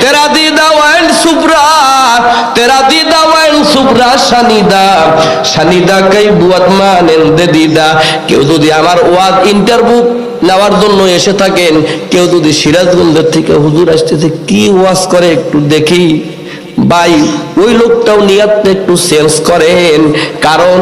তেরা দিদা ওয়াইন সুব্রা তেরা দিদা ওয়াইন সুব্রা শানিদা শানিদা কাই বুয়াত মানেন দে দিদা কেউ যদি আমার ওয়াজ ইন্টারভিউ নেওয়ার জন্য এসে থাকেন কেউ যদি সিরাজগঞ্জের থেকে হুজুর আসতেছে কি ওয়াজ করে একটু দেখি ভাই ওই লোকটাও নিয়াতটা একটু চেঞ্জ করেন কারণ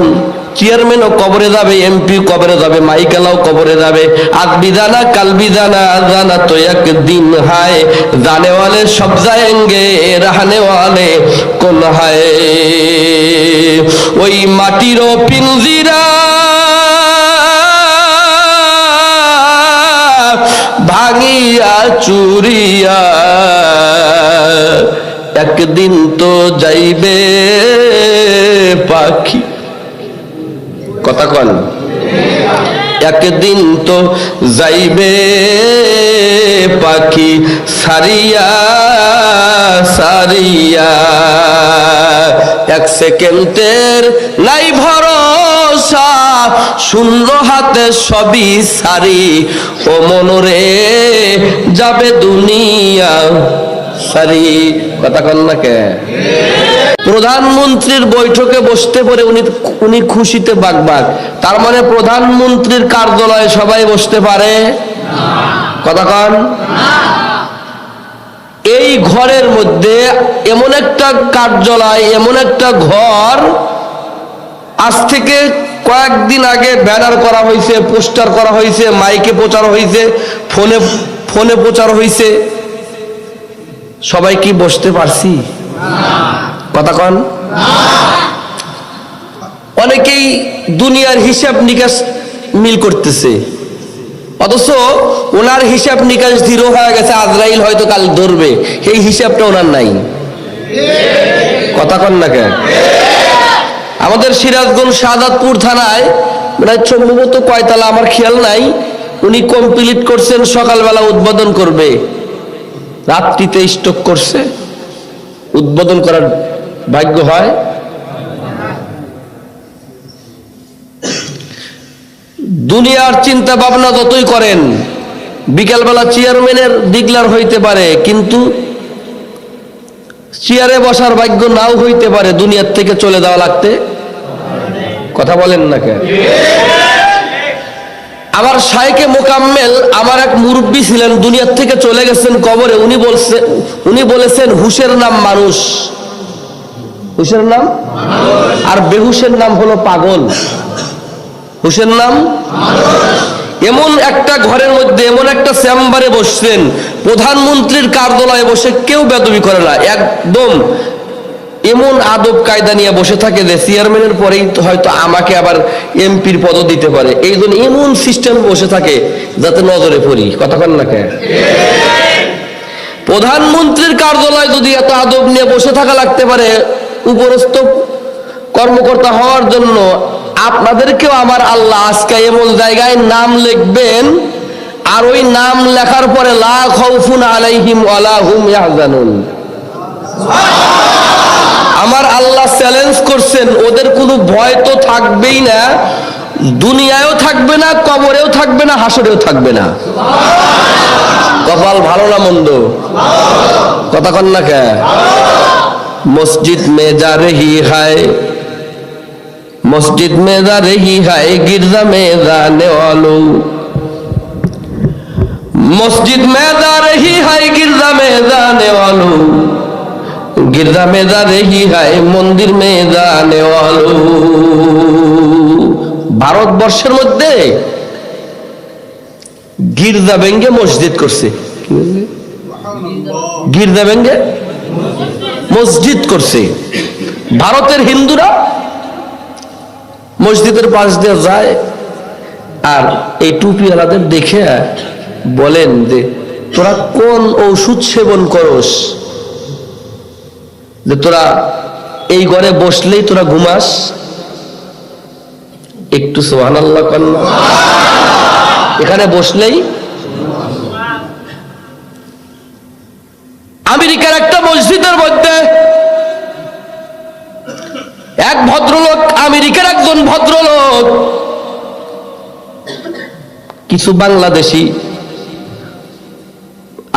চেয়ারম্যানও কবরে যাবে এমপি কবরে যাবে, মাইকেলাও কবরে যাবে। আজ বিদানা কাল বিদানা জানা তো একদিন হায়। জানে ওয়ালে সব যায়েঙ্গে রাহানে ওয়ালে কোন হায়? ওই মাটিরও পিঞ্জিরা ভাঙিয়া, চুরিয়া, একদিন তো যাইবে। কথা কন। একদিন তো যাইবে পাখি সারিয়া সারিয়া। এক সেকেন্ডের নাই ভরসা, শূন্য হাতে সবই সারি। ও মনরে যাবে দুনিয়া সারি। কথা কন না কে? প্রধানমন্ত্রীর বৈঠকে বসতে পরে উনি উনি খুশিতে বাগবাগ। তার মানে প্রধানমন্ত্রীর কার্যালয়ে সবাই বসতে পারে? কথা কন। এই ঘরের মধ্যে এমন একটা কার্যালয়, এমন একটা ঘর, আজ থেকে কয়েকদিন আগে ব্যানার করা হয়েছে, পোস্টার করা হয়েছে, মাইকে প্রচার হয়েছে, ফোনে ফোনে প্রচার হয়েছে। সবাই কি বসতে পারছি? কথা কন। অনেকেই দুনিয়ার হিসাব নিকাশ মিল করতেছে। অথচ ওনার হিসাব নিকাশ দৃঢ় হয়ে গেছে, আজরাইল হয়তো কাল ধরবে। এই হিসাবটা ওনার নাই। কথা কন না কেন? আমাদের সিরাজগঞ্জ শাহাদাতপুর থানায় সম্ভবত কয়তালা আমার খেয়াল নাই। উনি কমপ্লিট করছেন, সকালবেলা উদ্বোধন করবে। রাত্রিতে স্টক করছে। উদ্বোধন করার ভাগ্য হয়? দুনিয়ার চিন্তা ভাবনা যতই করেন, বিকেলবেলা চেয়ারম্যানের ডিক্লার হইতে পারে, কিন্তু চেয়ারে বসার ভাগ্য নাও হইতে পারে দুনিয়ার থেকে চলে যাওয়া লাগতে। কথা বলেন না কেন? আমার শাইকে মোকাম্মেল আমার এক মুরব্বী ছিলেন, দুনিয়ার থেকে চলে গেছেন কবরে, উনি বলছে, উনি বলেছেন, হুশের নাম মানুষ। হুশের নাম? আর বেহুশের নাম হলো পাগল। হুশের নাম? এমন একটা ঘরের মধ্যে, এমন একটা চেম্বারে বসছেন, প্রধানমন্ত্রীর কার্যালয়ে বসে কেউ বেদবি করে না। একদম এমন আদব কায়দা নিয়ে বসে থাকে যে চেয়ারম্যানের পরেই হয়তো আমাকে আবার এমপির পদ দিতে পারে। এই জন্য এমন সিস্টেম বসে থাকে যাতে নজরে পড়ি। কথা কন না কে প্রধানমন্ত্রীর কার্যালয় যদি এত আদব নিয়ে বসে থাকা লাগতে পারে উপরস্থ কর্মকর্তা হওয়ার জন্য আপনাদেরকেও আমার আল্লাহ আজকে এমন জায়গায় নাম লিখবেন, আর ওই নাম লেখার পরে লা আলাইহিম আমার আল্লাহ চ্যালেঞ্জ করছেন, ওদের কোনো ভয় তো থাকবেই না, দুনিয়ায়ও থাকবে না, কবরেও থাকবে না, হাসরেও থাকবে না। কপাল ভালো না মন্দ? কথা কন না কে? মসজিদ মে যা রেহি হায় মসজিদ মে যা রেহি হায় গির্জা মে জানে वालो মসজিদ মে যা রেহি হায় গির্জা মে জানে वालो गिरजा में जा रही है মন্দির মে জানে वालो ভারতবর্ষের মধ্যে গির্জা ভেঙ্গে মসজিদ করছে কি বললে? গির্জা ভেঙ্গে মসজিদ করছে। ভারতের হিন্দুরা মসজিদের পাশ দিয়ে যায় আর এই টুপিওয়ালাদের দেখে বলেন যে, তোরা কোন ঔষধ সেবন করস? যে, তোরা এই ঘরে বসলেই তোরা ঘুমাস। একটু সোহান আল্লাহ কন্যা এখানে বসলেই আমেরিকার একটা মসজিদের মধ্যে এক ভদ্রলোক, আমেরিকার একজন ভদ্রলোক। কিছু বাংলাদেশি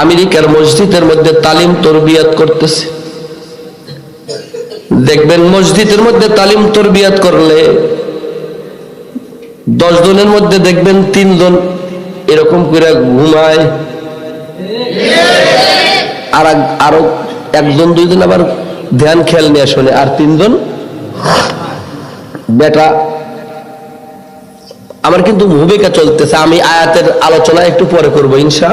আমেরিকার মসজিদের মধ্যে তালিম তরবিয়াত করতেছে। দেখবেন, মসজিদের মধ্যে তালিম তরবিয়াত করলে দশ জনের মধ্যে দেখবেন তিনজন এরকম করে ঘুমায়। আর আরও একজন, দুইজন আবার ধ্যান খেয়াল নিয়ে শোনে, আর তিনজন বেটা, আমার কিন্তু ভূমিকা চলতেছে, আমি আয়াতের আলোচনা একটু পরে করব, ইনশা।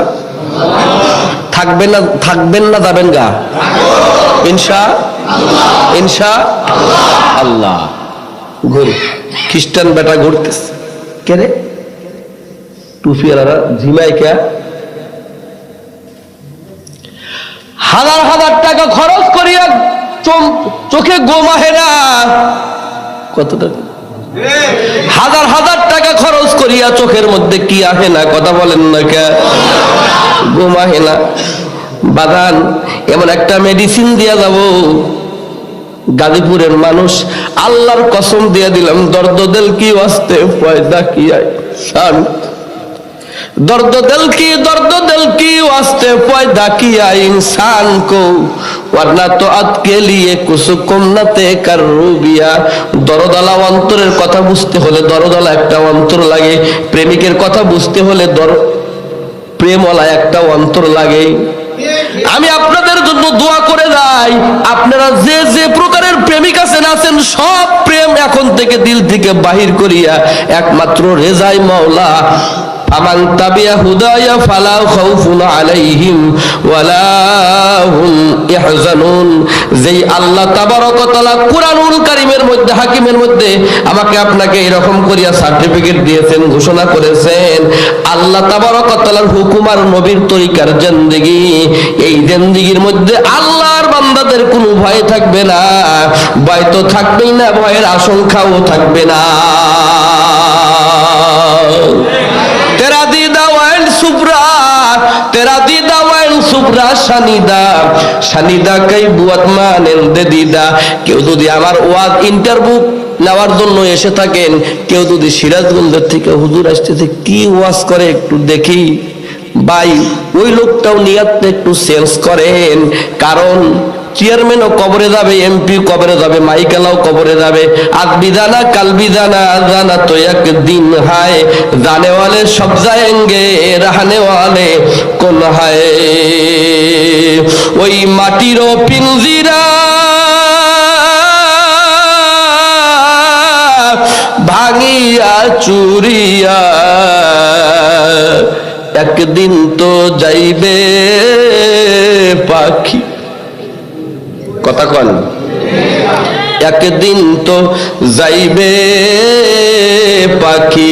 থাকবেন না থাকবেন না যাবেন গা। ইনশা ইনশা, আল্লাহ। ঘুর, খ্রিস্টান বেটা ঘুরতেছে। কে রে? টুফিয়ালারা ঝিমাই কে হাজার হাজার টাকা খরচ করিয়া চোখে গোমাহে না। কত টাকা হাজার হাজার টাকা খরচ করিয়া চোখের মধ্যে কি আহে না, কথা বলেন না কে? গোমাহে না। বাদান এমন একটা মেডিসিন দিয়া যাব। গাজীপুরের মানুষ, আল্লাহর কসম দিয়ে দিলাম দর্দ দিল কি আসতে পয়দা কি আয় শান दर्द दिल की दर्द दिल की वास्ते पैदा किया इंसान को वरना तो अत के लिए कुछ कुन्नते कर রুবিয়া দরদালা অন্তরের কথা বুঝতে হলে দরদালা একটা অন্তর লাগে প্রেমিকের কথা বুঝতে হলে দর প্রেমওয়ালা একটা অন্তর লাগে আমি আপনাদের জন্য দোয়া করে যাই আপনারা যে যে প্রকারের প্রেমিক আছেন আছেন সব প্রেম এখন থেকে দিল থেকে বাহির করিয়া একমাত্র রেজাই মাওলা আমান তাবিয়া হুদায়া ফালা খাউফুন আলাইহিম ওয়ালা হুম ইহজানুন যেই আল্লাহ তাবারক তাআলা কুরআনুল কারীমের মধ্যে, হাকিমের মধ্যে আমাকে আপনাকে এরকম করিয়া সার্টিফিকেট দিয়েছেন, ঘোষণা করেছেন। আল্লাহ তাবারক তাআলার হুকুম আর নবীর তরিকার জিন্দেগি। এই জিন্দেগির মধ্যে আল্লাহর বান্দাদের কোনো ভয় থাকবে না, ভয় তো থাকবেই না, ভয়ের আশঙ্কাও থাকবে না। তেরা দিদা ওয়াইন কাই বুয়াত মানেন দে দিদা। কেউ যদি আমার ওয়াজ ইন্টারভিউ নেওয়ার জন্য এসে থাকেন, কেউ যদি সিরাজগঞ্জের থেকে হুজুর আসতেছে, কি ওয়াজ করে একটু দেখি। ভাই, ওই লোকটাও নিয়াত একটু চেঞ্জ করেন। কারণ চেয়ারম্যানও কবরে যাবে এমপি কবরে যাবে, মাইকেলাও কবরে যাবে। আজ বিদানা, কাল বিদানা, জানা তো একদিন হায়। জানে জানেওয়ালে সব যায়েঙ্গে রাহানেওয়ালে কোন হায়? ওই মাটিরও পিঞ্জিরা ভাঙিয়া, চুরিয়া একদিন তো যাইবে পাখি। কথা কন। একদিন তো যাইবে পাখি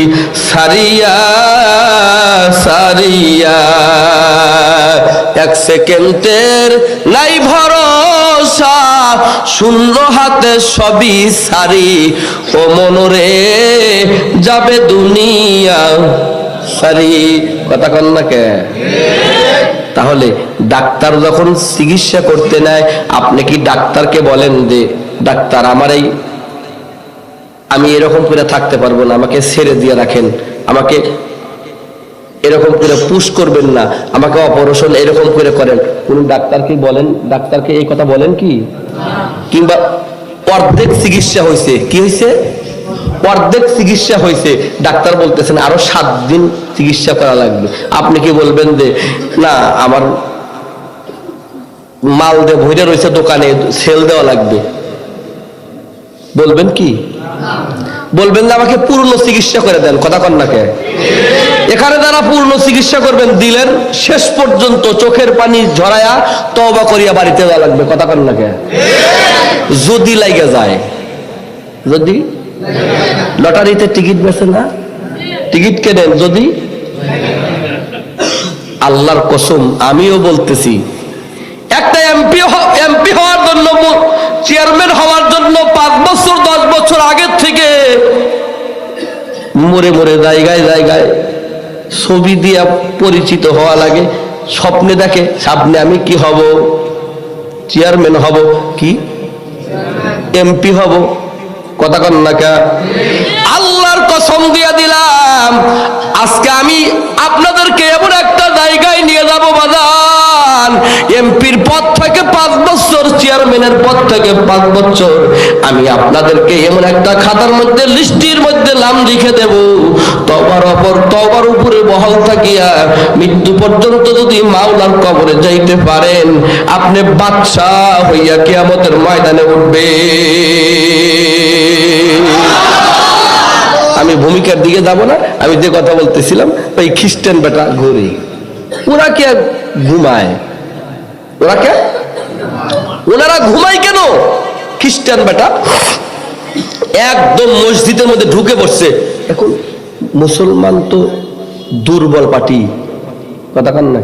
সারিয়া সারিয়া। এক সেকেন্ডের নাই ভরসা, শূন্য হাতে সবই সারি। ও মনরে যাবে দুনিয়া। সারি কথা কন না কে? তাহলে ডাক্তার যখন চিকিৎসা করতে নেয়, আপনি কি ডাক্তারকে বলেন যে, ডাক্তার, আমার এই, আমি এরকম করে থাকতে পারব না, আমাকে ছেড়ে দিয়ে রাখেন, আমাকে এরকম করে পুশ করবেন না, আমাকে অপারেশন এরকম করে করেন। কোন ডাক্তার কি বলেন? ডাক্তারকে এই কথা বলেন কি? কিংবা অর্ধেক চিকিৎসা হয়েছে কি হয়েছে অর্ধেক চিকিৎসা হয়েছে। ডাক্তার বলতেছেন, আরও সাত দিন চিকিৎসা করা লাগবে। আপনি কি বলবেন যে, না, আমার মাল দিয়ে ভরে রয়েছে দোকানে, সেল দেওয়া লাগবে। বলবেন কি? বলবেন যে, আমাকে পূর্ণ চিকিৎসা করে দেন। কথা কন্যাকে এখানে তারা পূর্ণ চিকিৎসা করবেন, দিলেন, শেষ পর্যন্ত চোখের পানি ঝরায়া তবা করিয়া বাড়িতে যাওয়া লাগবে। কথা কন্যাকে যদি লাগে যায়। যদি লটারিতে টিকিট বেছে না? টিকিট কেনেন যদি? আল্লাহর কসম, আমিও বলতেছি, একটা এমপি এমপি হওয়ার জন্য চেয়ারম্যান হওয়ার জন্য পাঁচ বছর, দশ বছর আগের থেকে মরে মরে জায়গায় জায়গায় ছবি দিয়া পরিচিত হওয়া লাগে, স্বপ্নে দেখে, সামনে আমি কি হব? চেয়ারম্যান হব কি? এমপি হব। কথা কন না কা? আল্লাহর কসম দিয়া দিলাম, আজকে আমি আপনাদেরকে এমন একটা জায়গায় নিয়ে যাব বাজার এমপির পদ থেকে পাঁচ বছর, চেয়ারম্যানের পদ থেকে পাঁচ বছর। আমি আপনাদেরকে এমন একটা খাতার মধ্যে, লিস্টির মধ্যে নাম লিখে দেব। তবার অপর তবার উপরে বহাল থাকিয়া মৃত্যু পর্যন্ত যদি মাওলার কবরে যাইতে পারেন, আপনি বাদশা হইয়া কিয়ামতের ময়দানে উঠবে আমি ভূমিকার দিকে যাব না, আমি যে কথা বলতেছিলাম ওই খ্রিস্টান বেটা ঘুরে। ওরা কে ঘুমায়? ওরা কে? ওনারা ঘুমায় কেন? খ্রিস্টান বেটা একদম মসজিদের মধ্যে ঢুকে পড়ছে। এখন মুসলমান তো দুর্বল পার্টি। কথা কান না।